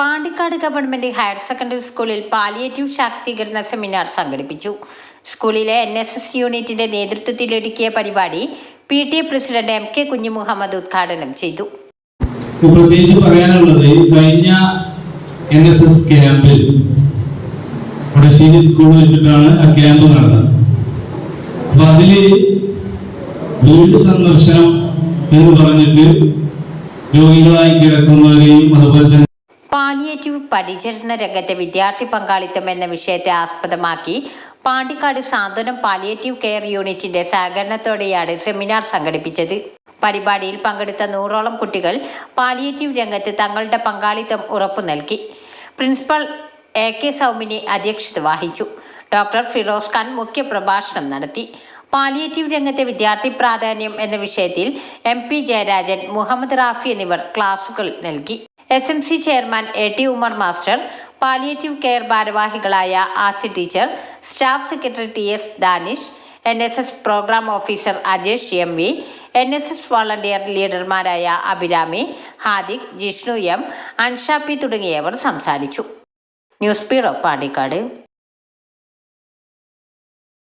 Pandikkad government higher secondary സ്കൂളിൽ palliative ശാക്തീകരണ seminar സംഘടിപ്പിച്ചു. സ്കൂളിലെ എൻ എസ് എസ് യൂണിറ്റിന്റെ നേതൃത്വത്തിലൊരുക്കിയ പരിപാടി P T A president M K Kunhu Muhammad ഉദ്ഘാടനം ചെയ്തു. പ്രത്യേകിച്ച് പറയാനുള്ളത് കഴിഞ്ഞ എൻ എസ് എസ് ക്യാമ്പിൽ സ്കൂൾ വെച്ചിട്ടാണ് ആ ക്യാമ്പ് നടന്നത്. അപ്പൊ അതിൽ വീട് സന്ദർശനം എന്ന് പറഞ്ഞിട്ട് രോഗികളായി കിടക്കുന്നവരെയും അതുപോലെ തന്നെ പാലിയേറ്റീവ് പരിചരണ രംഗത്തെ വിദ്യാർത്ഥി പങ്കാളിത്തം എന്ന വിഷയത്തെ ആസ്പദമാക്കി പാണ്ടിക്കാട് സാന്ത്വനം പാലിയേറ്റീവ് കെയർ യൂണിറ്റിന്റെ സഹകരണത്തോടെയാണ് സെമിനാർ സംഘടിപ്പിച്ചത്. പരിപാടിയിൽ പങ്കെടുത്ത നൂറോളം കുട്ടികൾ പാലിയേറ്റീവ് രംഗത്ത് തങ്ങളുടെ പങ്കാളിത്തം ഉറപ്പു നൽകി. പ്രിൻസിപ്പൽ എ കെ സൗമിനി അധ്യക്ഷത വഹിച്ചു. ഡോക്ടർ ഫിറോസ് ഖാൻ മുഖ്യപ്രഭാഷണം നടത്തി. പാലിയേറ്റീവ് രംഗത്തെ വിദ്യാർത്ഥി പ്രാധാന്യം എന്ന വിഷയത്തിൽ എം പി ജയരാജൻ മുഹമ്മദ് റാഫി എന്നിവർ ക്ലാസുകൾ നൽകി. S M C chairman A T Umar master palliative care ഭാരവാഹികളായ Asi teacher staff secretary T S Danish N S S programme officer Ajesh M V N S S volunteer ലീഡർമാരായ Abhirami Hadiq Jishnu M അൻഷാപ്പി തുടങ്ങിയവർ സംസാരിച്ചു. News bureau Pandikkad.